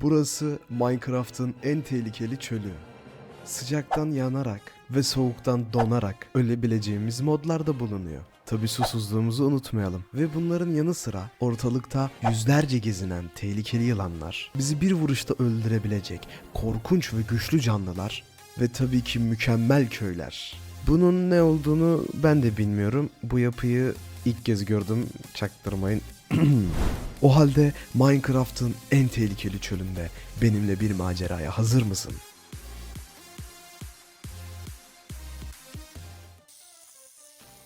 Burası Minecraft'ın en tehlikeli çölü. Sıcaktan yanarak ve soğuktan donarak ölebileceğimiz modlar da bulunuyor. Tabi susuzluğumuzu unutmayalım. Ve bunların yanı sıra ortalıkta yüzlerce gezinen tehlikeli yılanlar, bizi bir vuruşta öldürebilecek korkunç ve güçlü canlılar ve tabii ki mükemmel köyler. Bunun ne olduğunu ben de bilmiyorum. Bu yapıyı ilk kez gördüm. Çaktırmayın. o halde Minecraft'ın en tehlikeli çölünde benimle bir maceraya hazır mısın?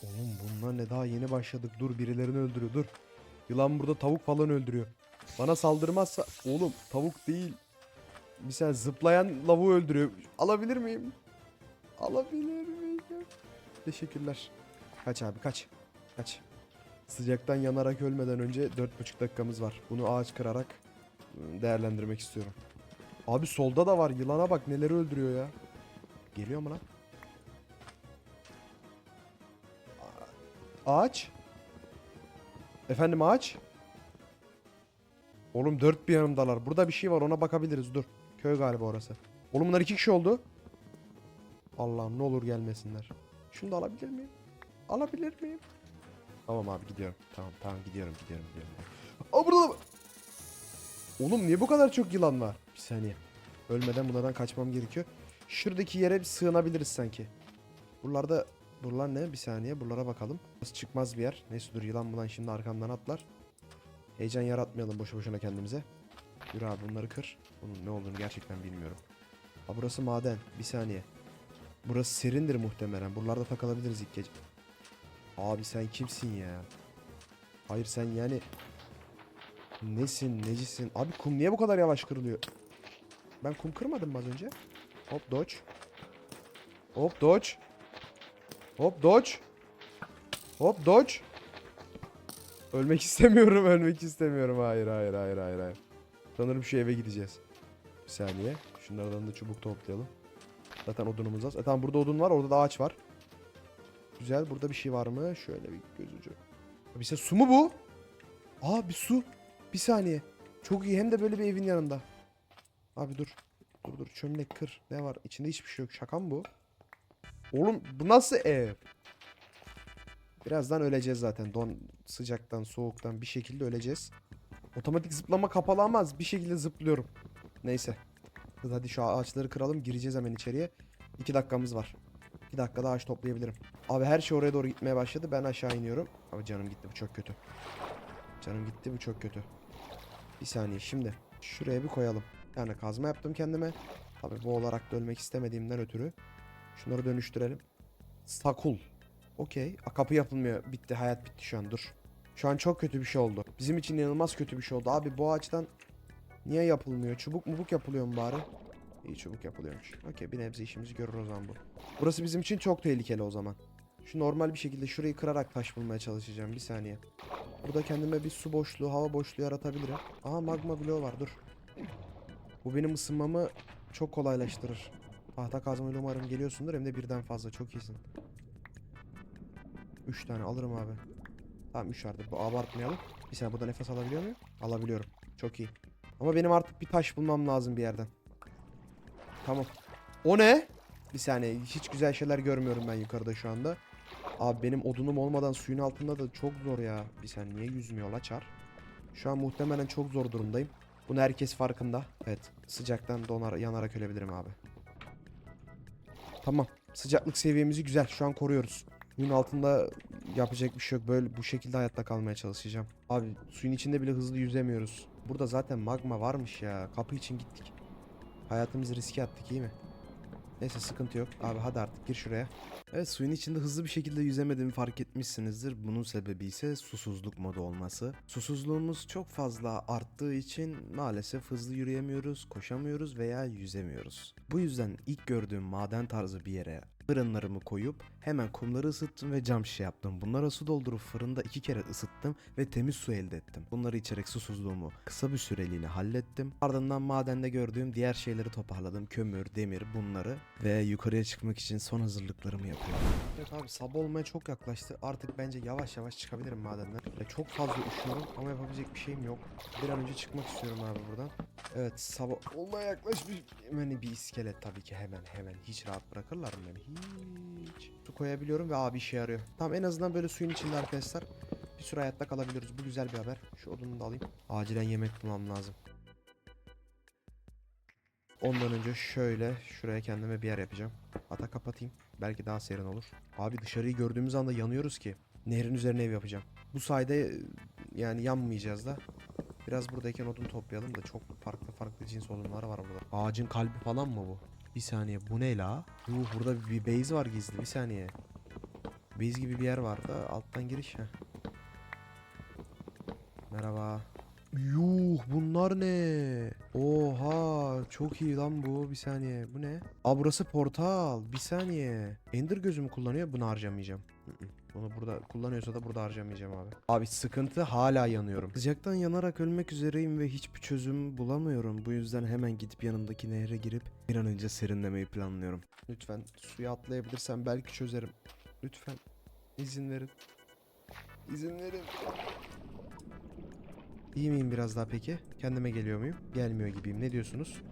Oğlum bunlar ne daha yeni başladık. Dur birilerini öldürüyor dur. Yılan burada tavuk falan öldürüyor. Bana saldırmazsa oğlum tavuk değil. Misal zıplayan lavuğu öldürüyor. Alabilir miyim? Alabilir miyim? Teşekkürler. Kaç abi kaç. Kaç. Sıcaktan yanarak ölmeden önce 4,5 dakikamız var. Bunu ağaç kırarak ıı, değerlendirmek istiyorum. Abi solda da var. Yılana bak neleri öldürüyor ya. Geliyor mu lan? Ağaç. Efendim ağaç. Oğlum dört bir yanımdalar. Burada bir şey var ona bakabiliriz dur. Köy galiba orası. Oğlum bunlar iki kişi oldu. Allah'ım ne olur gelmesinler. Şunu da alabilir miyim? Alabilir miyim? Tamam abi gidiyorum. Tamam tamam gidiyorum gidiyorum gidiyorum. Aa burada da var. Oğlum niye bu kadar çok yılan var? Bir saniye. Ölmeden bunlardan kaçmam gerekiyor. Şuradaki yere bir sığınabiliriz sanki. Buralarda buralar ne? Bir saniye buralara bakalım. Nasıl çıkmaz bir yer. Neyse dur yılan bulan şimdi arkamdan atlar. Heyecan yaratmayalım boşu boşuna kendimize. Yürü abi bunları kır. Bunun ne olduğunu gerçekten bilmiyorum. Ha burası maden. Bir saniye. Burası serindir muhtemelen. Buralarda takılabiliriz ilk gece. Abi sen kimsin ya? Hayır sen yani... Nesin, necisin? Abi kum niye bu kadar yavaş kırılıyor? Ben kum kırmadım az önce? Hop dodge. Hop dodge. Hop dodge. Hop dodge. Ölmek istemiyorum, ölmek istemiyorum. Hayır, hayır, hayır, hayır, hayır. Sanırım şu eve gideceğiz. Bir saniye. Şunlardan da çubuk toplayalım. Zaten odunumuz az. E tamam burada odun var, orada da ağaç var. Güzel. Burada bir şey var mı? Şöyle bir göz ucu. Bir şey su mu bu? Aa bir su. Bir saniye. Çok iyi. Hem de böyle bir evin yanında. Abi dur. Dur dur. Çömlek kır. Ne var? İçinde hiçbir şey yok. Şaka mı bu? Oğlum bu nasıl ev? Birazdan öleceğiz zaten. Don sıcaktan, soğuktan bir şekilde öleceğiz. Otomatik zıplama kapalı ama bir şekilde zıplıyorum. Neyse. Hadi, şu ağaçları kıralım. Gireceğiz hemen içeriye. 2 dakikamız var. 2 dakikada ağaç toplayabilirim. Abi her şey oraya doğru gitmeye başladı. Ben aşağı iniyorum. Abi canım gitti bu çok kötü. Canım gitti bu çok kötü. Bir saniye şimdi. Şuraya bir koyalım. Yani kazma yaptım kendime. Tabi bu olarak da ölmek istemediğimden ötürü. Şunları dönüştürelim. Sakul. Okey. Kapı yapılmıyor. Bitti. Hayat bitti şu an. Dur. Şu an çok kötü bir şey oldu. Bizim için inanılmaz kötü bir şey oldu. Abi bu ağaçtan niye yapılmıyor? Çubuk mubuk yapılıyor mu bari? İyi çubuk yapılıyormuş. Okey bir nebze işimizi görür o zaman bu. Burası bizim için çok tehlikeli o zaman. Şu normal bir şekilde şurayı kırarak taş bulmaya çalışacağım. Bir saniye. Burada kendime bir su boşluğu, hava boşluğu yaratabilirim. Aha magma bloğu var dur. Bu benim ısınmamı çok kolaylaştırır. Tahta kazmayla umarım geliyorsundur hem de birden fazla çok iyisin. 3 tane alırım abi. Tamam 3 vardır. Bu abartmayalım. Bir saniye burada nefes alabiliyor muyum? Alabiliyorum. Çok iyi. Ama benim artık bir taş bulmam lazım bir yerden. Tamam. O ne? Bir saniye. Hiç güzel şeyler görmüyorum ben yukarıda şu anda. Abi benim odunum olmadan suyun altında da çok zor ya. Bir saniye niye yüzmüyor la çar? Şu an muhtemelen çok zor durumdayım. Bunu herkes farkında. Evet. Sıcaktan donar yanarak ölebilirim abi. Tamam. Sıcaklık seviyemizi güzel. Şu an koruyoruz. Suyun altında yapacak bir şey yok. Böyle bu şekilde hayatta kalmaya çalışacağım. Abi suyun içinde bile hızlı yüzemiyoruz. Burada zaten magma varmış ya. Kapı için gittik. Hayatımızı riske attık iyi mi? Neyse sıkıntı yok. Abi hadi artık gir şuraya. Evet suyun içinde hızlı bir şekilde yüzemediğimi fark etmişsinizdir. Bunun sebebi ise susuzluk modu olması. Susuzluğumuz çok fazla arttığı için maalesef hızlı yürüyemiyoruz, koşamıyoruz veya yüzemiyoruz. Bu yüzden ilk gördüğüm maden tarzı bir yere Fırınlarımı koyup hemen kumları ısıttım ve cam şişe yaptım. Bunlara su doldurup fırında iki kere ısıttım ve temiz su elde ettim. Bunları içerek susuzluğumu kısa bir süreliğine hallettim. Ardından madende gördüğüm diğer şeyleri toparladım. Kömür, demir bunları ve yukarıya çıkmak için son hazırlıklarımı yapıyorum. Evet abi sabah olmaya çok yaklaştı. Artık bence yavaş yavaş çıkabilirim madenden. Ve çok fazla üşüyorum ama yapabilecek bir şeyim yok. Bir an önce çıkmak istiyorum abi buradan. Evet sabah olmaya yaklaşmış. Hemen bir iskelet tabii ki hemen hemen. Hiç rahat bırakırlar mı beni? Su koyabiliyorum ve abi işe yarıyor. Tamam en azından böyle suyun içinde arkadaşlar. Bir süre hayatta kalabiliyoruz. Bu güzel bir haber. Şu odunu da alayım. Acilen yemek bulmam lazım. Ondan önce şöyle şuraya kendime bir yer yapacağım. Hatta kapatayım. Belki daha serin olur. Abi dışarıyı gördüğümüz anda yanıyoruz ki. Nehrin üzerine ev yapacağım. Bu sayede yani yanmayacağız da. Biraz buradayken odun toplayalım da çok farklı farklı cins odunlar var burada. Ağacın kalbi falan mı bu? Bir saniye bu ne la? Yuh burada bir base var gizli bir saniye. Base gibi bir yer var da alttan giriş. Heh. Merhaba. Yuh bunlar ne? Oha çok iyi lan bu bir saniye bu ne? Aa burası portal bir saniye. Ender gözümü kullanıyor bunu harcamayacağım. Bunu burada kullanıyorsa da burada harcamayacağım abi. Abi sıkıntı hala yanıyorum. Sıcaktan yanarak ölmek üzereyim ve hiçbir çözüm bulamıyorum. Bu yüzden hemen gidip yanındaki nehre girip bir an önce serinlemeyi planlıyorum. Lütfen suya atlayabilirsem belki çözerim. Lütfen izin verin. İzin verin. İyi miyim biraz daha peki? Kendime geliyor muyum? Gelmiyor gibiyim. Ne diyorsunuz?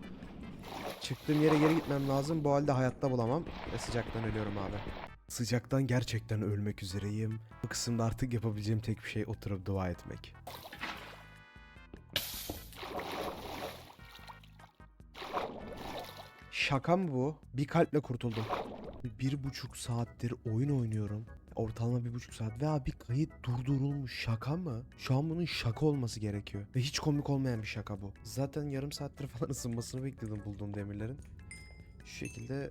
Çıktığım yere geri gitmem lazım. Bu halde hayatta bulamam. Ve sıcaktan ölüyorum abi. Sıcaktan gerçekten ölmek üzereyim. Bu kısımda artık yapabileceğim tek bir şey oturup dua etmek. Şaka mı bu? Bir kalple kurtuldum. Bir buçuk saattir oyun oynuyorum. Ortalama bir buçuk saat. Ve abi kayıt durdurulmuş. Şaka mı? Şu an bunun şaka olması gerekiyor. Ve hiç komik olmayan bir şaka bu. Zaten yarım saattir falan ısınmasını bekliyordum bulduğum demirlerin. Şu şekilde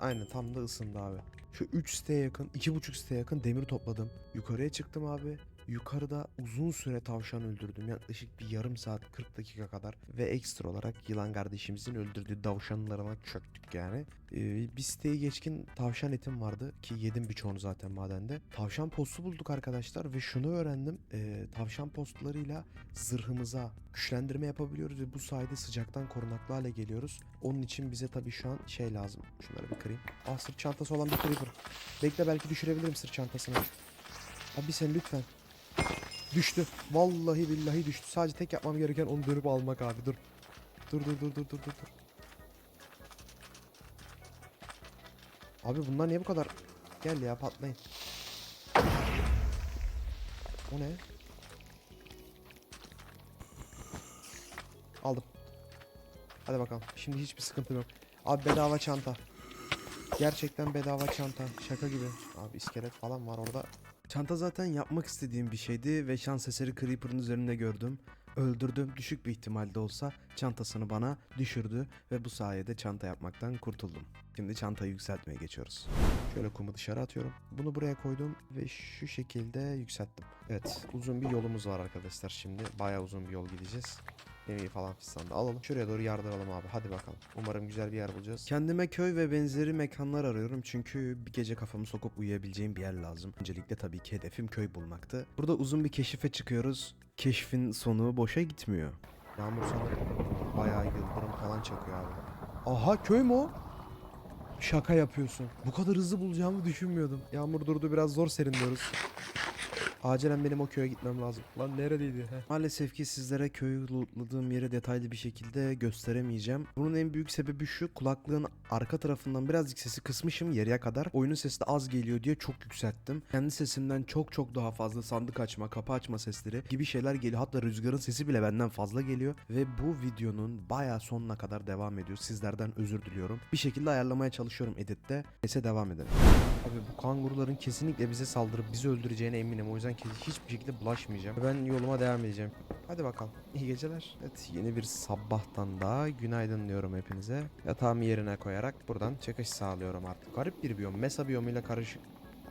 aynen tam da ısındı abi. Şu 3 siteye yakın, 2,5 siteye yakın demir topladım. Yukarıya çıktım abi. Yukarıda uzun süre tavşan öldürdüm. Yaklaşık bir yarım saat 40 dakika kadar. Ve ekstra olarak yılan kardeşimizin öldürdüğü tavşanlarına çöktük yani. Ee, bir siteye geçkin tavşan etim vardı ki yedim birçoğunu zaten madende. Tavşan postu bulduk arkadaşlar ve şunu öğrendim. Ee, tavşan postlarıyla zırhımıza güçlendirme yapabiliyoruz ve bu sayede sıcaktan korunaklı hale geliyoruz. Onun için bize tabii şu an şey lazım. Şunları bir kırayım. Aa sırt çantası olan bir creeper. Bekle belki düşürebilirim sırt çantasını. Abi sen lütfen. Düştü. Vallahi billahi düştü. Sadece tek yapmam gereken onu dönüp almak abi. Dur. Dur dur dur dur dur dur. dur. Abi bunlar niye bu kadar? Gel ya patlayın. O ne? Aldım. Hadi bakalım. Şimdi hiçbir sıkıntı yok. Abi bedava çanta. Gerçekten bedava çanta. Şaka gibi. Abi iskelet falan var orada. Çanta zaten yapmak istediğim bir şeydi ve şans eseri Creeper'ın üzerinde gördüm. Öldürdüm düşük bir ihtimalde olsa çantasını bana düşürdü ve bu sayede çanta yapmaktan kurtuldum. Şimdi çantayı yükseltmeye geçiyoruz. Şöyle kumu dışarı atıyorum. Bunu buraya koydum ve şu şekilde yükselttim. Evet uzun bir yolumuz var arkadaşlar şimdi. Bayağı uzun bir yol gideceğiz. Yemeği falan fistan da alalım. Şuraya doğru yardıralım abi. Hadi bakalım. Umarım güzel bir yer bulacağız. Kendime köy ve benzeri mekanlar arıyorum çünkü bir gece kafamı sokup uyuyabileceğim bir yer lazım. Öncelikle tabii ki hedefim köy bulmaktı. Burada uzun bir keşife çıkıyoruz. Keşfin sonu boşa gitmiyor. Yağmur sanırım bayağı yıldırım falan çakıyor abi. Aha köy mü o? Şaka yapıyorsun. Bu kadar hızlı bulacağımı düşünmüyordum. Yağmur durdu biraz zor serinliyoruz. Acilen benim o köye gitmem lazım. Lan neredeydi? Heh. Maalesef ki sizlere köyü lootladığım yeri detaylı bir şekilde gösteremeyeceğim. Bunun en büyük sebebi şu kulaklığın arka tarafından birazcık sesi kısmışım yarıya kadar. Oyunun sesi de az geliyor diye çok yükselttim. Kendi sesimden çok çok daha fazla sandık açma, kapı açma sesleri gibi şeyler geliyor. Hatta rüzgarın sesi bile benden fazla geliyor. Ve bu videonun baya sonuna kadar devam ediyor. Sizlerden özür diliyorum. Bir şekilde ayarlamaya çalışıyorum editte. Neyse devam edelim. Abi bu kanguruların kesinlikle bize saldırıp bizi öldüreceğine eminim. O yüzden ke- hiçbir şekilde bulaşmayacağım. Ben yoluma devam edeceğim. Hadi bakalım. İyi geceler. Evet yeni bir sabahtan daha günaydın diyorum hepinize. Yatağımı yerine koyarak buradan çıkış sağlıyorum artık. Garip bir biyom. Mesa biyomuyla karışık.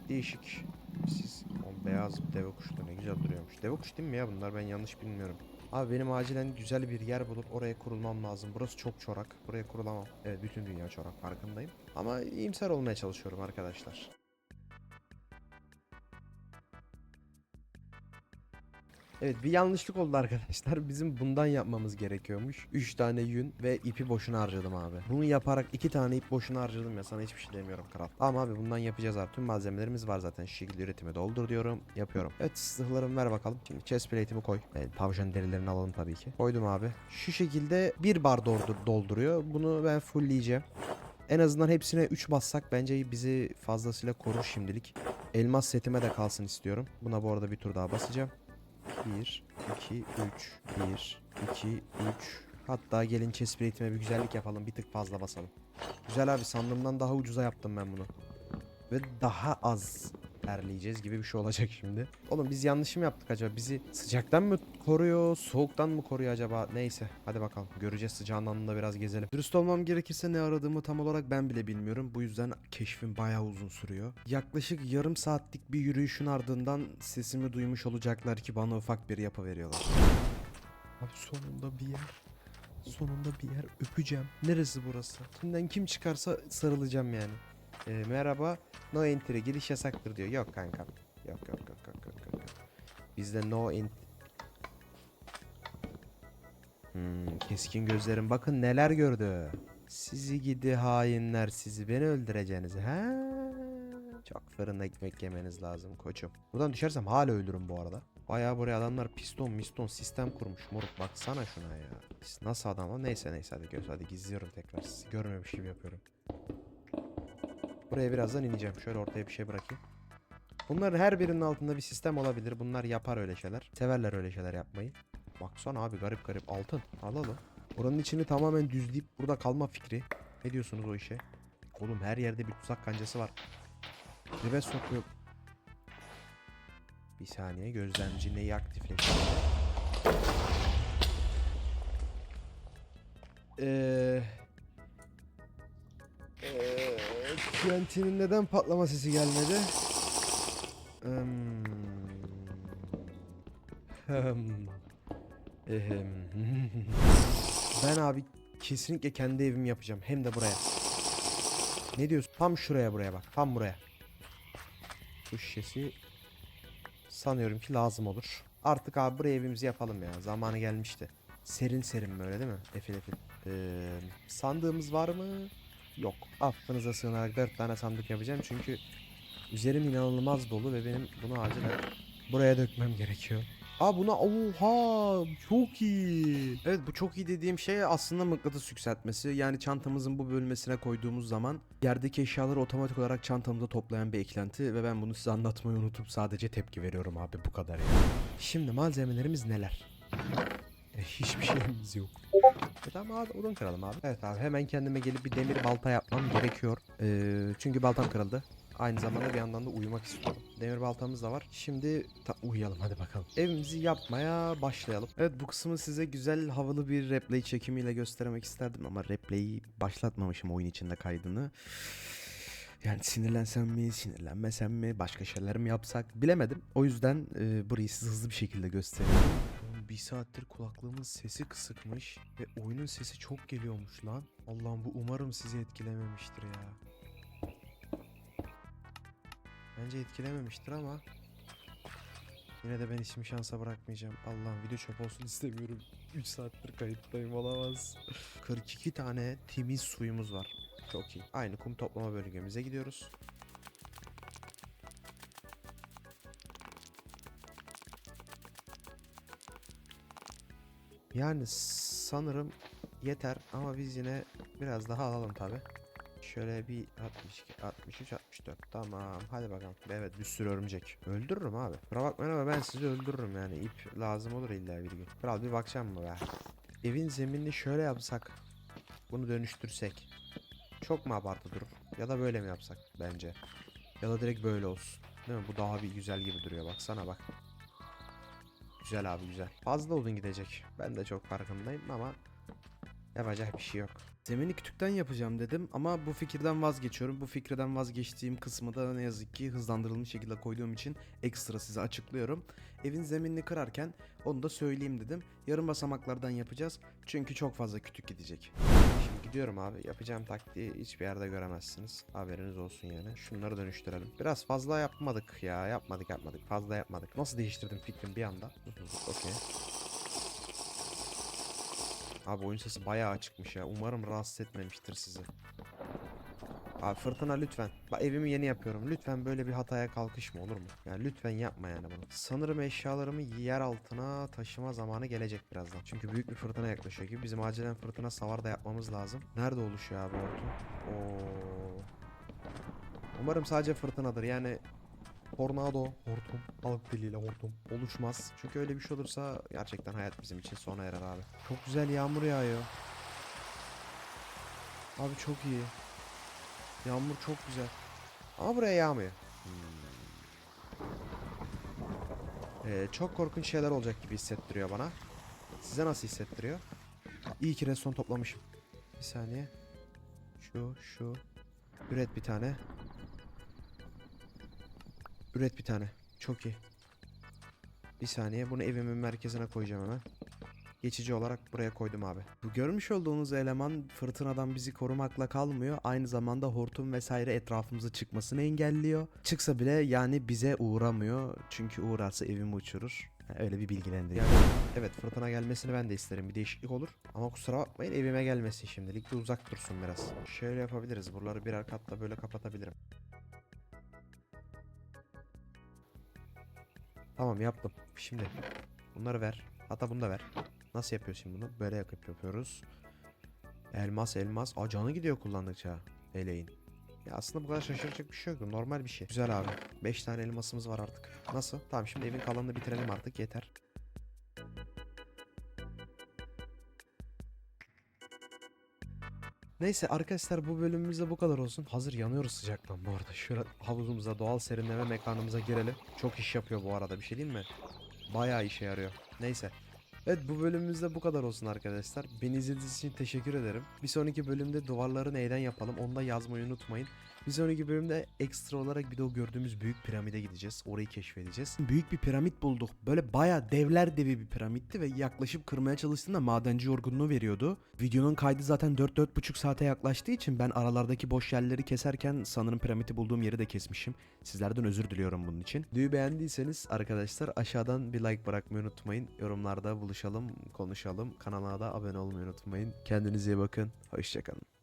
Değişik. Siz o beyaz deve kuşu ne güzel duruyormuş. Deve kuş değil mi ya bunlar ben yanlış bilmiyorum. Abi benim acilen güzel bir yer bulup oraya kurulmam lazım. Burası çok çorak. Buraya kurulamam. Evet bütün dünya çorak farkındayım. Ama iyimser olmaya çalışıyorum arkadaşlar. Evet bir yanlışlık oldu arkadaşlar. Bizim bundan yapmamız gerekiyormuş. 3 tane yün ve ipi boşuna harcadım abi. Bunu yaparak 2 tane ip boşuna harcadım ya sana hiçbir şey demiyorum kral. Tamam abi bundan yapacağız abi. Tüm malzemelerimiz var zaten. Şu şekilde üretime doldur diyorum. Yapıyorum. Evet zırhlarımı ver bakalım. Şimdi chest plate'imi koy. Evet, tavşan derilerini alalım tabii ki. Koydum abi. Şu şekilde bir bar doldur dolduruyor. Bunu ben fullleyeceğim. En azından hepsine 3 bassak bence bizi fazlasıyla korur şimdilik. Elmas setime de kalsın istiyorum. Buna bu arada bir tur daha basacağım. 1, 2, 3, 1, 2, 3. Hatta gelin chest plate'ime bir güzellik yapalım. Bir tık fazla basalım. Güzel abi sandığımdan daha ucuza yaptım ben bunu. Ve daha az terleyeceğiz gibi bir şey olacak şimdi. Oğlum biz yanlış mı yaptık acaba? Bizi sıcaktan mı koruyor, soğuktan mı koruyor acaba? Neyse hadi bakalım. Göreceğiz sıcağından da biraz gezelim. Dürüst olmam gerekirse ne aradığımı tam olarak ben bile bilmiyorum. Bu yüzden keşfim bayağı uzun sürüyor. Yaklaşık yarım saatlik bir yürüyüşün ardından sesimi duymuş olacaklar ki bana ufak bir yapı veriyorlar. Abi sonunda bir yer. Sonunda bir yer öpeceğim. Neresi burası? Şimdiden kim çıkarsa sarılacağım yani. Ee, merhaba. No entry giriş yasaktır diyor. Yok kanka. Yok yok yok yok yok yok. Bizde no ent... Hmm, keskin gözlerim bakın neler gördü. Sizi gidi hainler sizi beni öldüreceğiniz ha? Çok fırında ekmek yemeniz lazım koçum. Buradan düşersem hala ölürüm bu arada. Bayağı buraya adamlar piston miston sistem kurmuş moruk baksana şuna ya. Siz Nasıl adam o? Neyse neyse hadi göz hadi gizliyorum tekrar sizi görmemiş gibi yapıyorum. Buraya birazdan ineceğim. Şöyle ortaya bir şey bırakayım. Bunların her birinin altında bir sistem olabilir. Bunlar yapar öyle şeyler. Severler öyle şeyler yapmayı. Baksana abi garip garip altın. Alalım. Oranın içini tamamen düzleyip burada kalma fikri. Ne diyorsunuz o işe? Oğlum her yerde bir tuzak kancası var. Dibe sokuyor. Bir saniye gözlemci neyi aktifleştirdi? Eee... TNT'nin neden patlama sesi gelmedi? Hmm. Hmm. Ehem. ben abi kesinlikle kendi evimi yapacağım. Hem de buraya. Ne diyorsun? Tam şuraya buraya bak. Tam buraya. Bu şişesi sanıyorum ki lazım olur. Artık abi buraya evimizi yapalım ya. Zamanı gelmişti. Serin serin mi öyle değil mi? Efil efil. Ee, sandığımız var mı? Yok. Affınıza sığınarak 4 tane sandık yapacağım çünkü üzerim inanılmaz dolu ve benim bunu acilen buraya dökmem gerekiyor. Aa buna oha çok iyi. Evet bu çok iyi dediğim şey aslında mıknatıs yükseltmesi. Yani çantamızın bu bölmesine koyduğumuz zaman yerdeki eşyaları otomatik olarak çantamıza toplayan bir eklenti ve ben bunu size anlatmayı unutup sadece tepki veriyorum abi bu kadar yani. Şimdi malzemelerimiz neler? E, hiçbir şeyimiz yok. E tamam abi odun kıralım abi. Evet abi hemen kendime gelip bir demir balta yapmam gerekiyor. Ee, çünkü baltam kırıldı. Aynı zamanda bir yandan da uyumak istiyorum. Demir baltamız da var. Şimdi uyuyalım hadi bakalım. Evimizi yapmaya başlayalım. Evet bu kısmı size güzel havalı bir replay çekimiyle göstermek isterdim ama replay'i başlatmamışım oyun içinde kaydını. Yani sinirlensem mi, sinirlenmesem mi, başka şeyler mi yapsak bilemedim. O yüzden e, burayı size hızlı bir şekilde göstereyim. Bir saattir kulaklığımın sesi kısıkmış ve oyunun sesi çok geliyormuş lan. Allah'ım bu umarım sizi etkilememiştir ya. Bence etkilememiştir ama yine de ben işimi şansa bırakmayacağım. Allah'ım video çöp olsun istemiyorum. 3 saattir kayıttayım olamaz. 42 tane temiz suyumuz var. Çok iyi. Aynı kum toplama bölgemize gidiyoruz. Yani sanırım yeter ama biz yine biraz daha alalım tabi. Şöyle bir 62, 63, 64. Tamam hadi bakalım. Evet bir sürü örümcek. Öldürürüm abi. Kusura bakmayın ama ben sizi öldürürüm yani. ip lazım olur illa bir gün. Kral bir bakacağım mı be? Evin zeminini şöyle yapsak. Bunu dönüştürsek. Çok mu abartı durur? Ya da böyle mi yapsak bence? Ya da direkt böyle olsun. Değil mi? Bu daha bir güzel gibi duruyor. Baksana bak. Güzel abi güzel. Fazla odun gidecek. Ben de çok farkındayım ama Yapacak bir şey yok. Zemini kütükten yapacağım dedim ama bu fikirden vazgeçiyorum. Bu fikirden vazgeçtiğim kısmı da ne yazık ki hızlandırılmış şekilde koyduğum için ekstra size açıklıyorum. Evin zeminini kırarken onu da söyleyeyim dedim. Yarım basamaklardan yapacağız çünkü çok fazla kütük gidecek. Gidiyorum abi. Yapacağım taktiği hiçbir yerde göremezsiniz. Haberiniz olsun yani. Şunları dönüştürelim. Biraz fazla yapmadık ya. Yapmadık yapmadık. Fazla yapmadık. Nasıl değiştirdim fikrim bir anda? Okey. Abi oyun sesi bayağı açıkmış ya. Umarım rahatsız etmemiştir sizi. Abi fırtına lütfen. Bak evimi yeni yapıyorum. Lütfen böyle bir hataya kalkışma olur mu? Yani lütfen yapma yani bunu. Sanırım eşyalarımı yer altına taşıma zamanı gelecek birazdan. Çünkü büyük bir fırtına yaklaşıyor gibi. Bizim acilen fırtına savar da yapmamız lazım. Nerede oluşuyor abi hortum? Oo. Umarım sadece fırtınadır. Yani tornado, hortum, halk diliyle hortum oluşmaz. Çünkü öyle bir şey olursa gerçekten hayat bizim için sona erer abi. Çok güzel yağmur yağıyor. Abi çok iyi. Yağmur çok güzel. Ama buraya yağmıyor. Hmm. Ee, çok korkunç şeyler olacak gibi hissettiriyor bana. Size nasıl hissettiriyor? İyi ki redstone toplamışım. Bir saniye. Şu, şu. Üret bir tane. Üret bir tane. Çok iyi. Bir saniye. Bunu evimin merkezine koyacağım hemen. Geçici olarak buraya koydum abi. Bu görmüş olduğunuz eleman fırtınadan bizi korumakla kalmıyor. Aynı zamanda hortum vesaire etrafımıza çıkmasını engelliyor. Çıksa bile yani bize uğramıyor. Çünkü uğrarsa evimi uçurur. Öyle bir bilgilendirme. Yani evet fırtına gelmesini ben de isterim. Bir değişiklik olur. Ama kusura bakmayın evime gelmesin şimdilik. Bir uzak dursun biraz. Şöyle yapabiliriz. Buraları birer katla böyle kapatabilirim. Tamam yaptım. Şimdi bunları ver. Hatta bunu da ver. Nasıl yapıyoruz şimdi bunu? Böyle yapıp yapıyoruz. Elmas elmas. Aa canı gidiyor kullandıkça. Eleğin. Ya aslında bu kadar şaşıracak bir şey yok. Normal bir şey. Güzel abi. 5 tane elmasımız var artık. Nasıl? Tamam şimdi evin kalanını bitirelim artık. Yeter. Neyse arkadaşlar bu bölümümüzde bu kadar olsun. Hazır yanıyoruz sıcaktan bu arada. Şöyle havuzumuza doğal serinleme mekanımıza girelim. Çok iş yapıyor bu arada bir şey değil mi? Bayağı işe yarıyor. Neyse. Evet bu bölümümüzde bu kadar olsun arkadaşlar. Beni izlediğiniz için teşekkür ederim. Bir sonraki bölümde duvarları neyden yapalım onu da yazmayı unutmayın. Bir sonraki bölümde ekstra olarak bir de o gördüğümüz büyük piramide gideceğiz. Orayı keşfedeceğiz. Büyük bir piramit bulduk. Böyle baya devler devi bir piramitti ve yaklaşıp kırmaya çalıştığında madenci yorgunluğu veriyordu. Videonun kaydı zaten 4-4,5 saate yaklaştığı için ben aralardaki boş yerleri keserken sanırım piramidi bulduğum yeri de kesmişim. Sizlerden özür diliyorum bunun için. Videoyu beğendiyseniz arkadaşlar aşağıdan bir like bırakmayı unutmayın. Yorumlarda buluşalım, konuşalım. Kanala da abone olmayı unutmayın. Kendinize iyi bakın. Hoşçakalın.